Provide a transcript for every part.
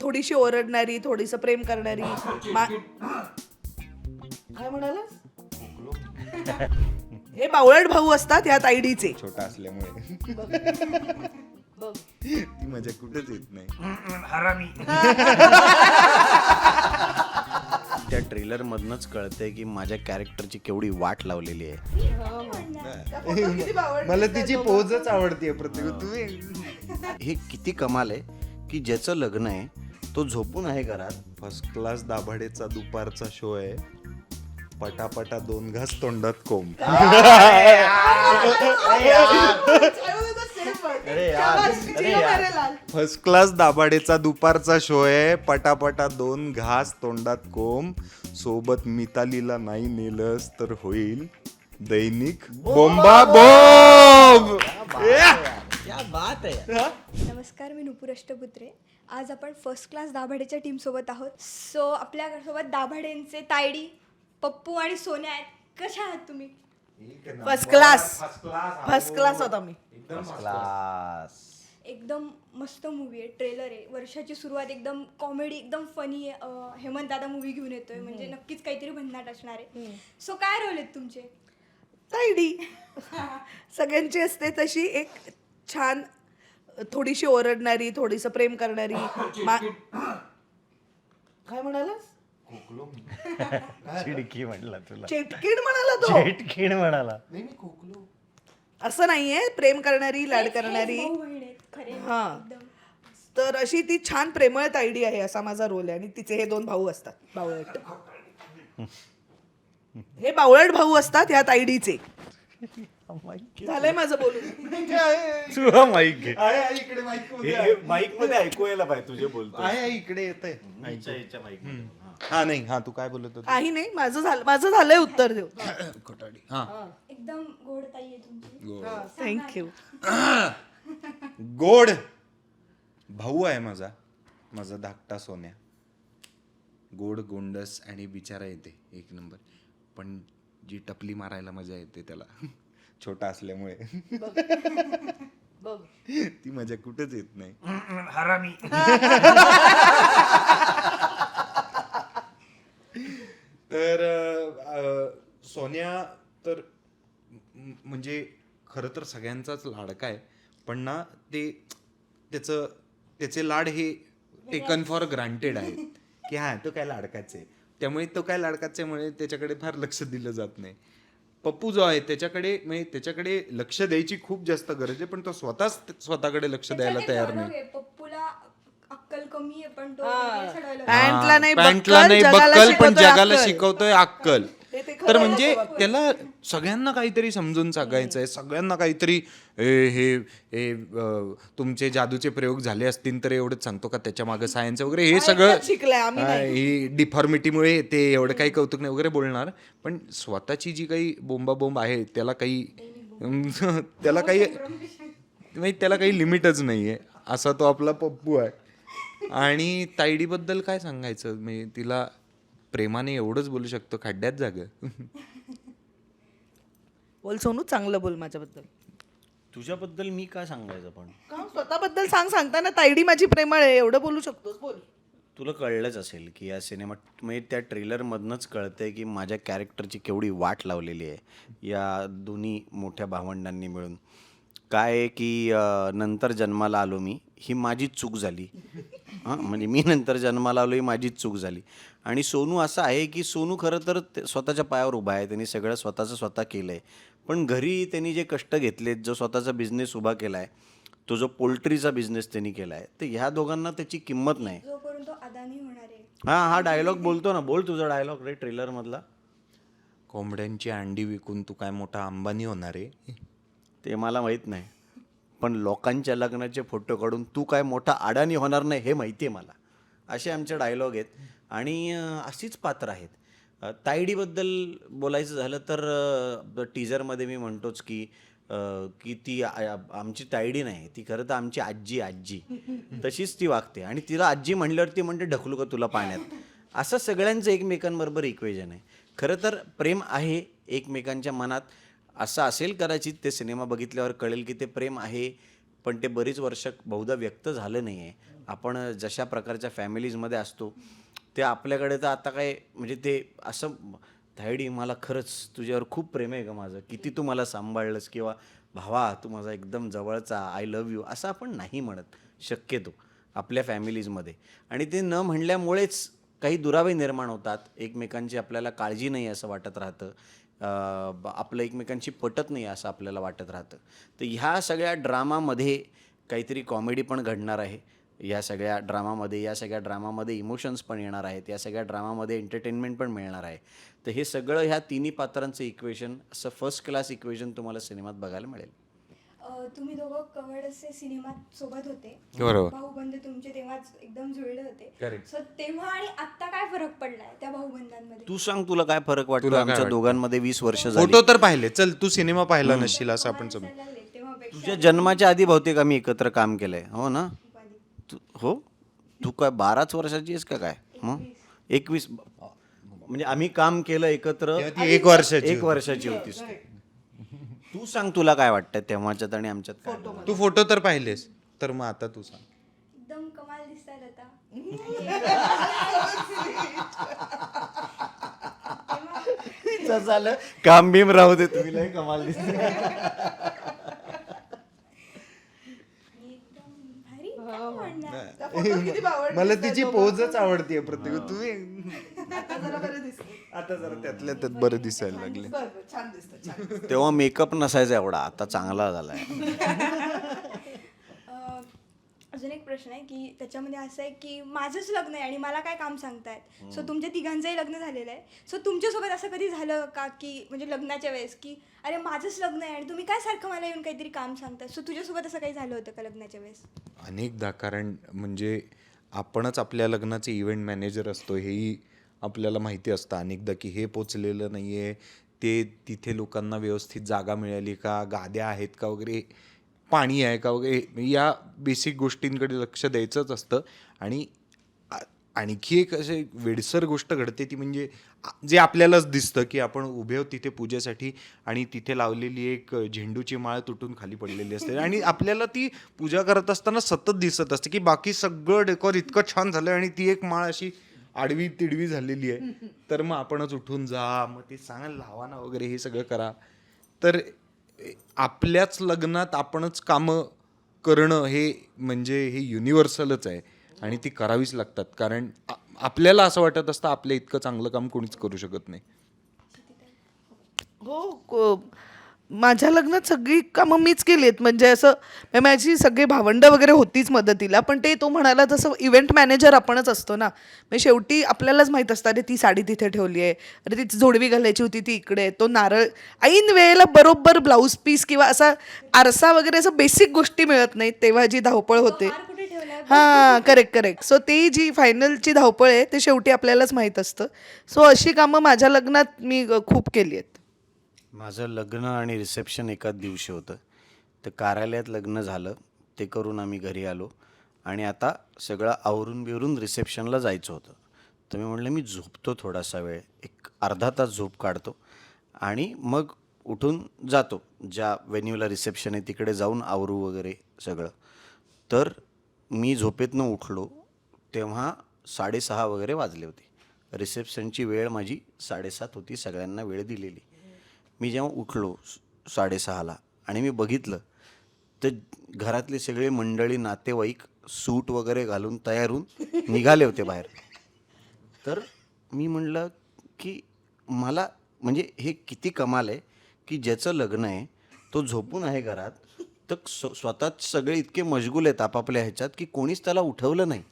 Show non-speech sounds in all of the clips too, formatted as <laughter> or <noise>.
थोडीशी ओरडणारी थोडीस प्रेम करणारी. मा- काय म्हणालास? हे बावळट भाऊ असतात ह्या तायडीचे छोटा असल्यामुळे. बघ. ती मजा कुठेच येत नाही. त्या ट्रेलर मधनच कळतंय की माझ्या कॅरेक्टरची केवढी वाट लावलेली आहे. त्या photo किती बावळट मला दिसतात तिची दोघं. पोजच आवडतीये प्रत्येक तुम्ही हे किती कमाल आहे. की ज्याचं लग्न आहे तो झोपून आहे घरात. फर्स्ट क्लास दाभाडेचा दुपारचा शो आहे. पटापटा दोन घास तोंडात कोंब. <laughs> फर्स्ट क्लास दाभाडेचा दुपारचा शो आहे. पटापटा दोन घास तोंडात कोंब. सोबत मितालीला नाही नेलंस तर होईल दैनिक बोंबा बोंब. नमस्कार मी नुपूर अष्टपुत्रे. आज आपण फर्स्ट क्लास दाभाडेच्या टीमसोबत आहोत. सो आपल्यासोबत दाभाडेंचे तायडी पप्पू आणि सोन्या आहेत. कशा आहात तुम्ही? फर्स्ट क्लास फर्स्ट क्लास होता मी क्लास एकदम मस्त. मूवी आहे. ट्रेलर आहे. वर्षाची सुरुवात एकदम कॉमेडी एकदम फनी आहे. हेमंत दादा मूवी घेऊन येतोय. म्हणजे नक्कीच काहीतरी भन्नाट असणार आहे. सो काय रोल आहेत तुमचे? तायडी <laughs> सगळ्यांची असते तशी एक छान थोडीशी ओरडणारी थोडीस प्रेम करणारी <laughs> मा- काय म्हणालास? <laughs> चिडकी म्हटला तुला. चेटकीड म्हणाला तो. चिडकीड म्हणाला. असं नाहीये प्रेम करणारी लाड करणारी. भाऊ बहीण आहेत खरे हा. एकदम. तर अशी ती छान प्रेमळ तायडी आहे असा माझा रोल आहे. आणि तिचे हे दोन भाऊ असतात. बावळट. हे बावळट भाऊ असतात ह्या तायडीचे <laughs> झालंय माझं बोलून. तुला माईक घे. आहे, आहे, इकडे माईकमध्ये आहे. माईकमध्ये ऐकू यायला पाहिजे तुझे बोलतो आहे आहे, इकडे येत हा. नाही हा तू काय बोलत होती? काही नाही माझं झालं माझं झालंय उत्तर देऊ. <coughs> खोटाडी हा. एकदम गोड ताई आहे तुमची. थँक्यू <coughs> गोड भाऊ आहे माझा माझा धाकटा सोन्या. गोड गोंडस आणि बिचारा येते एक नंबर. पण जी टपली मारायला मजा येते त्याला. <laughs> छोटा असल्यामुळे. बघ. ती मजा कुठेच येत नाही. तर अं, सोन्या तर म- म्हणजे खरं तर सगळ्यांचाच लाडका आहे. पण ना ते त्याचं त्याचे लाड हे टेकन फॉर ग्रांटेड आहेत. की हा तो काय लाडकाच आहे. त्यामुळे तो काय लाडकाच आहे त्याच्याकडे फार लक्ष दिलं जात नाही. पप्पू जो आहे त्याच्याकडे म्हणजे त्याच्याकडे लक्ष द्यायची खूप जास्त गरज आहे पण तो स्वतःच स्वतःकडे लक्ष द्यायला तयार नाही. पप्पूला अक्कल कमी आहे पण तो पॅन्टला नाही पॅन्टला बक्कल, नाही जगाला बक्कल पण शिकवतोय जगाला अक्कल. शिकवतोय अक्कल. तर म्हणजे. त्याला सगळ्यांना काहीतरी समजून सांगायचं आहे सगळ्यांना काहीतरी ए, हे हे तुमचे जादूचे प्रयोग झाले असतील तर एवढंच सांगतो का? त्याच्यामागे सायन्स वगैरे हे सगळं हा, डिफॉर्मिटीमुळे ते एवढं काही कौतुक नाही वगैरे बोलणार. पण स्वतःची जी काही बोंबा बोंब आहे त्याला काही <laughs> त्याला काही म्हणजे त्याला काही लिमिटच नाही आहे असा तो आपला पप्पू आहे. आणि तायडीबद्दल काय सांगायचं? म्हणजे तिला प्रेमाने एवढंच बोलू शकतो खड्ड्यात जाग बोल सोनू चांगलं बोल माझ्याबद्दल. तुझ्याबद्दल मी काय सांगायचं पण? का स्वतःबद्दल सांग सांगताना तायडी माझी प्रेमळ आहे एवढं बोलू शकतोस बोल. तुला कळलंच असेल की या सिनेमात म्हणजे त्या ट्रेलरमधनंच कळतंय की माझ्या कॅरेक्टरची केवढी वाट लावलेली आहे या दोन्ही मोठ्या भावंडांनी मिळून. काय आहे की अं, नंतर जन्माला आलो मी ही माझीच चूक झाली. हां? म्हणजे मी नंतर जन्माला आलो ही माझीच चूक झाली. आणि सोनू असं आहे की सोनू खरं तर ते स्वतःच्या पायावर उभा आहे. त्यांनी सगळं स्वतःचं स्वतः केलं आहे पण घरी त्यांनी जे कष्ट घेतलेत जो स्वतःचा बिझनेस उभा केला आहे तो जो पोल्ट्रीचा बिझनेस त्यांनी केला आहे तर ह्या दोघांना त्याची किंमत नाही. जोपर्यंत तो अदानी होणार आहे. हा हा डायलॉग बोलतो ना. बोल तुझा डायलॉग रे ट्रेलर मधला. कोंबड्यांची अंडी विकून तू काय मोठा अंबानी होणार आहे? ते मला माहीत नाही. पण लोकांच्या लग्नाचे फोटो काढून तू काय मोठा अडाणी होणार नाही हे माहिती आहे मला. असे आमचे डायलॉग आहेत. आणि अशीच पात्र आहेत. तायडीबद्दल बोलायचं झालं तर टीजरमध्ये मी म्हणतोच की की ती आमची तायडी नाही ती खरं तर आमची आजी आजी <laughs> तशीच ती वागते आणि तिला आजी म्हणल्यावर ती म्हणते ढकलू का तुला पाण्यात? असं सगळ्यांचं एकमेकांबरोबर इक्वेजन आहे. खरं तर प्रेम आहे एकमेकांच्या मनात. असं असेल कदाचित ते सिनेमा बघितल्यावर कळेल की ते प्रेम आहे पण ते बरीच वर्ष बहुधा व्यक्त झालं नाही आहे आपण जशा प्रकारच्या फॅमिलीजमध्ये असतो ते आपल्याकडे तर आता काय म्हणजे ते असं धायडी मला खरंच तुझ्यावर खूप प्रेम आहे का माझं. किती तू मला सांभाळलंस किंवा भावा तू माझा एकदम जवळचा आय लव्ह यू असं आपण नाही म्हणत. शक्यतो आपल्या फॅमिलीजमध्ये. आणि ते न म्हणल्यामुळेच काही दुरावे निर्माण होतात. एकमेकांची आपल्याला काळजी नाही असं वाटत राहतं. ब- आपलं एकमेकांशी पटत नाही असं आपल्याला वाटत राहतं. तर ह्या सगळ्या ड्रामामध्ये काहीतरी कॉमेडी पण घडणार आहे. या सगळ्या ड्रामामध्ये या सगळ्या ड्रामामध्ये इमोशन्स पण येणार आहेत या सगळ्या ड्रामामध्ये एंटरटेनमेंट पण मिळणार आहे. तर हे सगळं ह्या तिन्ही पात्रांचं इक्वेशन असं फर्स्ट क्लास इक्वेशन तुम्हाला सिनेमात बघायला मिळेल. तुम्ही दोघं कवड असे सिनेमात सोबत होते. बरोबर. भाऊबंद तुमचे तेव्हाच एकदम जुळले होते. सो तेव्हा आणि आता काय फरक पडलाय त्या भाऊबंदांमध्ये तू सांग तुला काय फरक वाटतो? आमच्या? दोघांमध्ये वीस वर्ष झाली. फोटो तर पाहिले. चल तू सिनेमा पाहिला नसशील असं आपण तुझ्या जन्माच्या आधी बहुतेक आम्ही एकत्र काम केलंय. हो ना? तू हो? तू काय बाराच वर्षाची आहेस का काय? मग? एकवीस म्हणजे आम्ही काम केलं एकत्र. तेव्हा ती एक वर्षाची एक वर्षाची होतीस तू. तू सांग तुला काय वाटतं तेव्हाच्यात आणि आमच्यात काय? तू फोटो तर पाहिलेस. तर मग आता तू सांग. एकदम कमाल दिसतायत आता. <laughs> झालं. काम बिम राहू दे तुम्ही. लय कमाल दिसते आणि एकदम भारी काय म्हणणार त्या photo <laughs> किती बावळट मला तिची दोघं. पोजच आवडतीये प्रत्येक तुम्ही आता जरा बरं दिसतं. आता जरा त्यातल्या त्यात बरं दिसायला लागले बरं, बरं, छान दिसतं छान दिसतं. तेव्हा मेकअप नसायचा एवढा आता चांगला झालाय <laughs> प्रश्न आहे की त्याच्यामध्ये असं आहे की माझंच लग्न आहे आणि मला काय काम सांगतायत? सो तुमच्या तिघांचंही लग्न झालेलं आहे. सो तुमच्यासोबत असं कधी झालं का की म्हणजे लग्नाच्या वेळेस की अरे माझंच लग्न आहे आणि तुम्ही काय सारखं मला येऊन काहीतरी काम सांगताय? सो तुझ्यासोबत असं काही झालं होतं का लग्नाच्या वेळेस? अनेकदा कारण म्हणजे आपणच आपल्या लग्नाचे इव्हेंट मॅनेजर असतो हेही आपल्याला माहिती असतं. अनेकदा की हे पोचलेलं नाही आहे ते तिथे लोकांना व्यवस्थित जागा मिळाली का गाद्या आहेत का वगैरे पाणी आहे का वगैरे या बेसिक गोष्टींकडे लक्ष द्यायचंच असतं. आणि आणखी एक असे वेडसर गोष्ट घडते ती म्हणजे जे आपल्यालाच दिसतं की आपण उभे आहोत तिथे पूजेसाठी आणि तिथे लावलेली एक झेंडूची माळ तुटून खाली पडलेली असते. आणि आपल्याला ती पूजा करत असताना सतत दिसत असते की बाकी सगळं डेकोर इतकं छान झालं आणि ती एक माळ अशी आडवी तिडवी झालेली आहे. तर मग आपणच उठून जा मग ते सांगा लावा ना वगैरे हे सगळं करा. तर आपल्याच लग्नात आपणच कामं करणं हे म्हणजे हे युनिव्हर्सलच आहे. आणि ती करावीच लागतात. कारण आपल्याला असं वाटत असतं आपल्या इतकं चांगलं काम कोणीच करू शकत नाही. हो माझ्या लग्नात सगळी कामं मीच केलीत म्हणजे असं म्हणजे माझी सगळी भावंड वगैरे होतीच मदतीला पण ते तो म्हणाला तसं इव्हेंट मॅनेजर आपणच असतो ना. म्हणजे शेवटी आपल्यालाच माहीत असतं अरे ती साडी तिथे ठेवली आहे. अरे ती जोडवी घालायची होती ती इकडे. तो नारळ ऐन वेळेला बरोबर ब्लाऊज पीस किंवा असा आरसा वगैरे असं बेसिक गोष्टी मिळत नाहीत तेव्हा जी धावपळ होते. हां करेक्ट करेक्ट सो ती जी फायनलची धावपळ आहे ते शेवटी आपल्यालाच माहीत असतं. सो अशी कामं माझ्या लग्नात मी खूप केली आहेत. माझं लग्न आणि रिसेप्शन एकाच दिवशी होतं. तर कार्यालयात लग्न झालं. ते करून आम्ही घरी आलो. आणि आता सगळं आवरून बिवरून रिसेप्शनला जायचं होतं. तर मी म्हटलं मी झोपतो थोडासा वेळ. एक अर्धा तास झोप काढतो. आणि मग उठून जातो. ज्या व्हेन्यूला रिसेप्शन आहे तिकडे जाऊन आवरू वगैरे सगळं. तर मी झोपेतनं उठलो. तेव्हा साडेसहा वगैरे वाजले होते. रिसेप्शनची वेळ माझी साडेसात होती. सगळ्यांना वेळ दिलेली. मी जेव्हा उठलो साडेसहाला आणि मी बघितलं तर घरातले सगळे मंडळी नातेवाईक सूट वगैरे घालून तयार होऊन निघाले होते बाहेर. तर मी म्हणलं की मला म्हणजे हे किती कमाल आहे की ज्याचं लग्न आहे तो झोपून आहे घरात तर स्वतःच सगळे इतके मशगूल आहेत आपापल्या ह्याच्यात की कोणीच त्याला उठवलं नाही.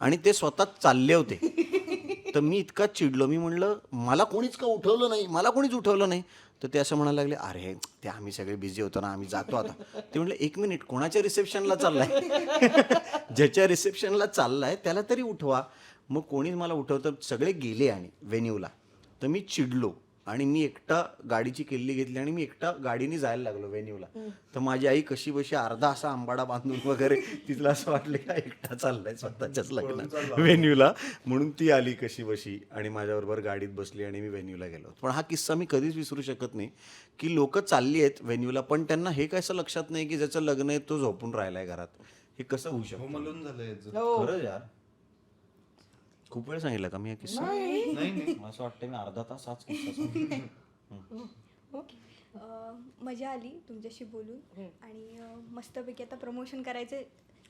आणि ते स्वतःच चालले होते. तर मी इतका चिडलो. मी म्हणलं मला कोणीच का उठवलं नाही? मला कोणीच उठवलं नाही? तर ते असं म्हणायला लागले अरे ते आम्ही सगळे बिझी होतो ना आम्ही जातो आता. ते म्हणलं एक मिनिट कोणाच्या रिसेप्शनला चाललाय? <laughs> ज्याच्या रिसेप्शनला चाललाय त्याला तरी उठवा. मग कोणीच मला उठवतं सगळे गेले आणि व्हेन्यूला तर मी चिडलो. आणि मी एकटा गाडीची किल्ली घेतली आणि मी एकटा गाडीने जायला लागलो व्हेन्यूला तर माझी आई कशी बशी अर्धा असा आंबाडा बांधून वगैरे तिला असं वाटलं का एकटा चाललाय स्वतःच्याच लग्नात. व्हेन्यूला म्हणून ती आली कशी बशी आणि माझ्याबरोबर गाडीत बसली आणि मी व्हेन्यूला गेलो. पण हा किस्सा मी कधीच विसरू शकत नाही की लोक चालली आहेत व्हेन्यूला पण त्यांना हे काय असं लक्षात नाही की ज्याचं लग्न आहे तो झोपून राहिलाय घरात. हे कसं होऊ शकतं? झालं याचं. हो. खरंच यार. खूप वेळ सांगितलं का मी हा किस्सा नाही नाही <laughs> मला असं वाटतं मी अर्धा तास हाच किस्सा सांगितला. <laughs> अं, मजा आली तुमच्याशी बोलून आणि अं, मस्तपैकी आता प्रमोशन करायचे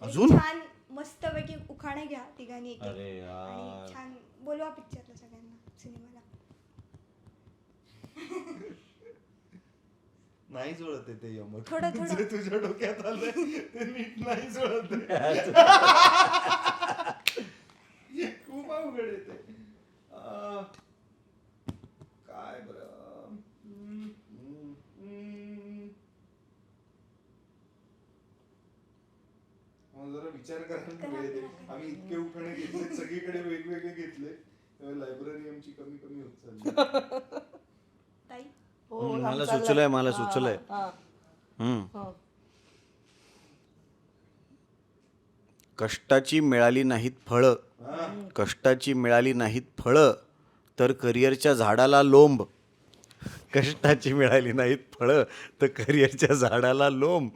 अजून? छान मस्तपैकी उखाणे घ्या तिघांनी एक एक. अरे यार. आणि छान बोलवा पिक्चरला सगळ्यांना सिनेमाला <laughs> नाही जुळत आहे ते यमक थोडं थोडं जे तुझ्या डोक्यात आलंय ते नीट नाही जुळत आहे. खूप अवघड आहे ते अं, काय बरं हम्म, हम्म, हम्म. मला जरा विचार करायला वेळ दे. आम्ही इतके उखाणे घेतले सगळीकडे वेगवेगळे घेतले लायब्ररी आमची कमी कमी होत चालली ताई हो, मला. सुचलंय मला हा, सुचलंय हा, हम्म. हा. कष्टाची मिळाली नाहीत फळं कष्टाची मिळाली नाहीत फळं तर करिअरच्या झाडाला लोंब. कष्टाची मिळाली नाहीत फळं तर करिअरच्या झाडाला लोंब.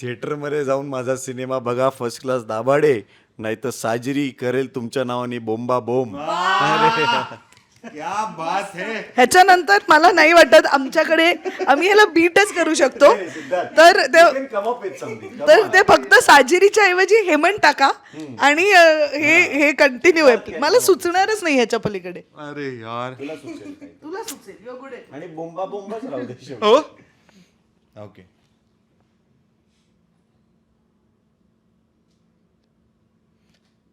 थिएटरमध्ये जाऊन माझा सिनेमा बघा फर्स्ट क्लास दाभाडे. नाही तर साजरी करेल तुमच्या नावाने बोंबा बोंब. क्या बात है। ह्याच्यानंतर मला नाही वाटत आमच्याकडे आम्ही ह्याला बीटच करू शकतो. तर ते तर ते फक्त साजिरीच्या ऐवजी हेमंत टाका आणि अ, हे हे. कंटिन्यू आहे. मला सुचणारच नाही ह्याच्या पलीकडे. अरे यार. तुला सुचेल. आणि बोंबा बोंबाच राहू दे शेवटी. हो? ओके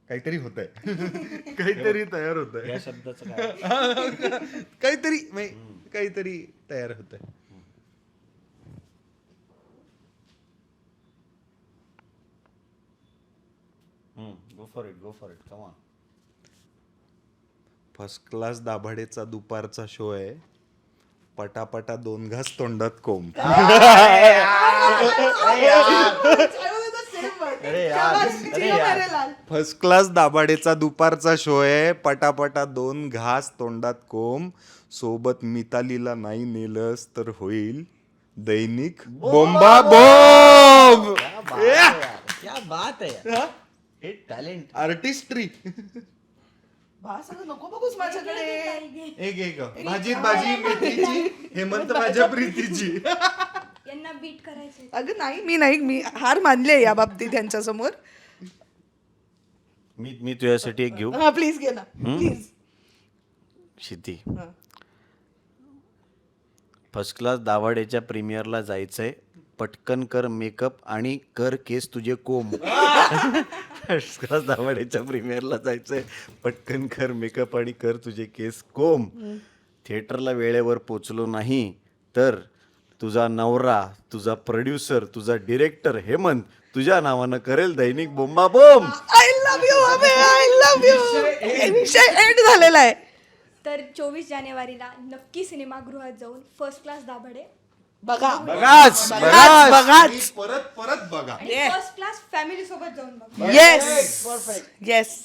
काहीतरी होत आहे <laughs> काहीतरी तयार होत या आहे शब्दाचं काय? <laughs> काहीतरी म्हणजे काहीतरी तयार होत आहे go for it go for it कमा फर्स्ट क्लास दाभाडेचा दुपारचा शो आहे. पटापटा दोन घास तोंडात कोंब. <laughs> अरे यार अरे यार. फर्स्ट क्लास दाभाडेचा दुपारचा शो आहे. पटापटा दोन घास तोंडात कोंब. सोबत मितालीला नाही नेलस तर होईल दैनिक बोंबा बोंब क्या बात आहे यार. हे टॅलेंट आर्टिस्ट्री नको बघूस माझ्याकडे. एक एक भाजीत भाजी हेमंत माझ्या प्रीतीची. <laughs> यांना बीट करायचे. अगं नाही मी नाही मी हार मानले या बाबतीत त्यांच्यासमोर मी मी तुझ्यासाठी एक घेऊ? हा प्लीज घे ना. प्लीज शिती फर्स्ट क्लास दावाडेच्या प्रीमियरला जायचंय. पटकन कर मेकअप आणि कर केस तुझे कोंब. फर्स्ट क्लास दावाडेच्या प्रीमियरला जायचंय. पटकन कर मेकअप आणि कर तुझे केस कोंब. थिएटरला वेळेवर पोचलो नाही तर तुझा नवरा तुझा प्रोड्युसर तुझा डिरेक्टर हेमंत तुझ्या नावानं करेल दैनिक बोंबा बोंब I love you I love you विषय एंड झालेला आहे. तर चोवीस जानेवारीला नक्की सिनेमागृहात जाऊन फर्स्ट क्लास दाभाडे. बघा. बघाच बघाच. बघाच. परत परत बघा. आणि फर्स्ट क्लास फॅमिली सोबत जाऊन बघा. Yes yes